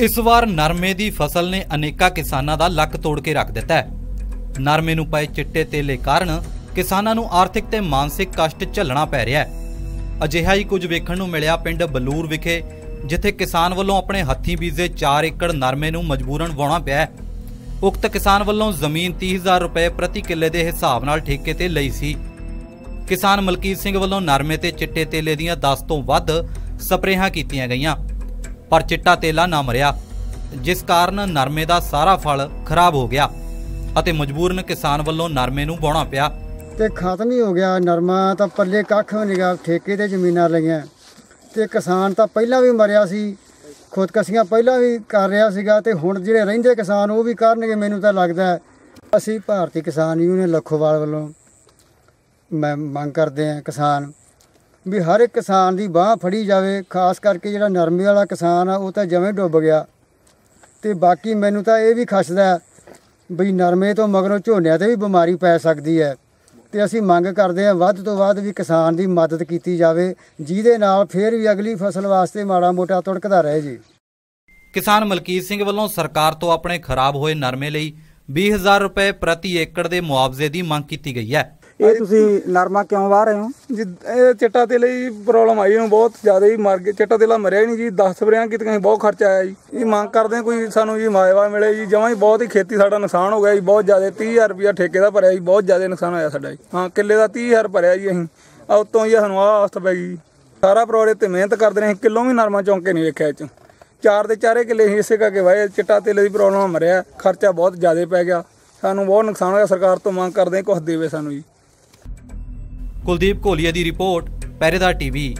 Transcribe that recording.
ਇਸ ਵਾਰ ਨਰਮੇ ਦੀ ਫਸਲ ਨੇ ਅਨੇਕਾਂ ਕਿਸਾਨਾਂ ਦਾ ਲੱਕ ਤੋੜ ਕੇ ਰੱਖ ਦਿੱਤਾ ਹੈ। ਨਰਮੇ ਨੂੰ ਪਏ ਚਿੱਟੇ ਤੇਲੇ ਕਾਰਨ ਕਿਸਾਨਾਂ ਨੂੰ ਆਰਥਿਕ ਤੇ ਮਾਨਸਿਕ ਕਸ਼ਟ ਝੱਲਣਾ ਪੈ ਰਿਹਾ ਹੈ। ਅਜਿਹਾ ਹੀ ਕੁਝ ਵੇਖਣ ਨੂੰ ਮਿਲਿਆ ਪਿੰਡ ਬਲੂਰ ਵਿਖੇ, ਜਿੱਥੇ ਕਿਸਾਨ ਵੱਲੋਂ ਆਪਣੇ ਹੱਥੀਂ ਬੀਜੇ 4 ਏਕੜ ਨਰਮੇ ਨੂੰ ਮਜਬੂਰਨ ਵਾਉਣਾ ਪਿਆ ਹੈ। ਉਕਤ ਕਿਸਾਨ ਵੱਲੋਂ ਜ਼ਮੀਨ 30000 ਰੁਪਏ ਪ੍ਰਤੀ ਕਿੱਲੇ ਦੇ ਹਿਸਾਬ ਨਾਲ ਠੇਕੇ ਤੇ ਲਈ ਸੀ। ਕਿਸਾਨ ਮਲਕੀਤ ਸਿੰਘ ਵੱਲੋਂ ਨਰਮੇ ਤੇ ਚਿੱਟੇ ਤੇਲੇ ਦੀਆਂ 10 ਤੋਂ ਵੱਧ ਸਪਰੇਹਾਂ ਕੀਤੀਆਂ ਗਈਆਂ। ਪਰ ਚਿੱਟਾ ਤੇਲਾ ਨਾ ਮਰਿਆ, ਜਿਸ ਕਾਰਨ ਨਰਮੇ ਦਾ ਸਾਰਾ ਫਲ ਖਰਾਬ ਹੋ ਗਿਆ ਅਤੇ ਮਜਬੂਰਨ ਕਿਸਾਨ ਵੱਲੋਂ ਨਰਮੇ ਨੂੰ ਵਾਉਣਾ ਪਿਆ। ਤੇ ਖਤਮ ਹੀ ਹੋ ਗਿਆ। ਨਰਮਾ ਤਾਂ ਪੱਲੇ ਕੱਖ ਵੀ ਨਿਗਾ, ਠੇਕੇ ਤੇ ਜ਼ਮੀਨਾਂ ਲਈਆਂ। ਤੇ ਕਿਸਾਨ ਤਾਂ ਪਹਿਲਾਂ ਵੀ ਮਰਿਆ ਸੀ। ਖੁਦਕਸ਼ੀਆਂ ਪਹਿਲਾਂ ਵੀ ਕਰ ਰਿਹਾ ਸੀਗਾ ਤੇ ਹੁਣ ਜਿਹੜੇ ਰਹਿੰਦੇ ਕਿਸਾਨ, ਉਹ ਵੀ ਕਰਨਗੇ, ਮੈਨੂੰ ਤਾਂ ਲੱਗਦਾ ਅਸੀਂ ਭਾਰਤੀ ਕਿਸਾਨ ਯੂਨੀਅਨ ਲੱਖੋਵਾਲ ਵੱਲੋਂ ਮੈਂ ਮੰਗ ਕਰਦੇ ਹਾਂ ਕਿਸਾਨ ਵੀ ਹਰ ਇੱਕ ਕਿਸਾਨ ਦੀ ਬਾਹ ਫੜੀ ਜਾਵੇ, ਖਾਸ ਕਰਕੇ ਜਿਹੜਾ ਨਰਮੇ ਵਾਲਾ ਕਿਸਾਨ ਆ, ਉਹ ਤਾਂ ਜਵੇਂ ਡੁੱਬ ਗਿਆ। ਤੇ ਬਾਕੀ ਮੈਨੂੰ ਤਾਂ ਇਹ ਵੀ ਖਸਦਾ ਵੀ ਨਰਮੇ ਤੋਂ ਮਗਰੋਂ ਝੋਨਿਆਂ ਤੇ ਵੀ ਬਿਮਾਰੀ ਪੈ ਸਕਦੀ ਹੈ। ਤੇ ਅਸੀਂ ਮੰਗ ਕਰਦੇ ਹਾਂ ਵੱਧ ਤੋਂ ਵੱਧ ਵੀ ਕਿਸਾਨ ਦੀ ਮਦਦ ਕੀਤੀ ਜਾਵੇ, ਜਿਹਦੇ ਨਾਲ ਫੇਰ ਵੀ ਅਗਲੀ ਫਸਲ ਵਾਸਤੇ ਮਾੜਾ ਮੋਟਾ ਤੁੜਕਦਾ ਰਹੇ ਜੀ। ਕਿਸਾਨ ਮਲਕੀਤ ਸਿੰਘ ਵੱਲੋਂ ਸਰਕਾਰ ਤੋਂ ਆਪਣੇ ਖਰਾਬ ਹੋਏ ਨਰਮੇ ਲਈ 20000 ਰੁਪਏ ਪ੍ਰਤੀ ਏਕੜ ਦੇ ਮੁਆਵਜ਼ੇ ਦੀ ਮੰਗ ਕੀਤੀ ਗਈ ਹੈ। ਇਹ ਤੁਸੀਂ ਨਰਮਾ ਕਿਉਂ ਵਾਹ ਰਹੇ ਹੋ? ਜੀ ਇਹ ਚਿੱਟਾ ਤੇਲੇ ਦੀ ਪ੍ਰੋਬਲਮ ਆਈ ਨੂੰ ਬਹੁਤ ਜ਼ਿਆਦਾ ਹੀ ਮਰ ਗਏ ਚਿੱਟਾ ਤੇਲਾ ਮਰਿਆ ਹੀ ਨਹੀਂ ਜੀ 10 ਸਪਰੇਆਂ ਕਿਤੇ ਸੀ, ਬਹੁਤ ਖਰਚਾ ਆਇਆ ਜੀ। ਇਹ ਮੰਗ ਕਰਦੇ ਹਾਂ ਕੋਈ ਸਾਨੂੰ ਜੀ ਮਾਇਵਾ ਮਿਲੇ ਜੀ, ਜਮਾਂ ਹੀ ਬਹੁਤ ਹੀ ਖੇਤੀ ਸਾਡਾ ਨੁਕਸਾਨ ਹੋ ਗਿਆ ਜੀ, ਬਹੁਤ ਜ਼ਿਆਦਾ 30000 ਰੁਪਇਆ ਠੇਕੇ ਦਾ ਭਰਿਆ ਜੀ, ਬਹੁਤ ਜ਼ਿਆਦਾ ਨੁਕਸਾਨ ਹੋਇਆ ਸਾਡਾ ਜੀ। ਹਾਂ, ਕਿੱਲੇ ਦਾ 30000 ਭਰਿਆ ਜੀ ਅਸੀਂ। ਆ ਉਤੋਂ ਹੀ ਸਾਨੂੰ ਆਹ ਆਸਤ ਪੈ ਗਈ ਸਾਰਾ ਪਰਿਵਾਰ ਤੇ ਮਿਹਨਤ ਕਰਦੇ ਰਹੇ ਕਿਲੋ ਵੀ ਨਰਮਾ ਚੌਂਕੇ ਨਹੀਂ ਵੇਖਿਆ ਇਹ ਚਾਰ ਦੇ ਚਾਰੇ ਕਿੱਲੇ ਅਸੀਂ ਇਸੇ ਕਰਕੇ ਵਾਏ ਚਿੱਟਾ ਤੇਲੇ ਦੀ ਪ੍ਰੋਬਲਮ ਮਰਿਆ, ਖਰਚਾ ਬਹੁਤ ਜ਼ਿਆਦਾ ਪੈ ਗਿਆ। ਸਾਨੂੰ ਬਹੁਤ ਨੁਕਸਾਨ ਹੋਇਆ, ਸਰਕਾਰ ਤੋਂ ਮੰਗ ਕਰਦੇ ਹਾਂ ਕੁਝ ਦੇਵੇ ਸਾਨੂੰ ਜੀ। ਕੁਲਦੀਪ ਕੋਲੀਆ ਦੀ ਰਿਪੋਰਟ ਪਹਿਰੇਦਾਰ ਟੀਵੀ।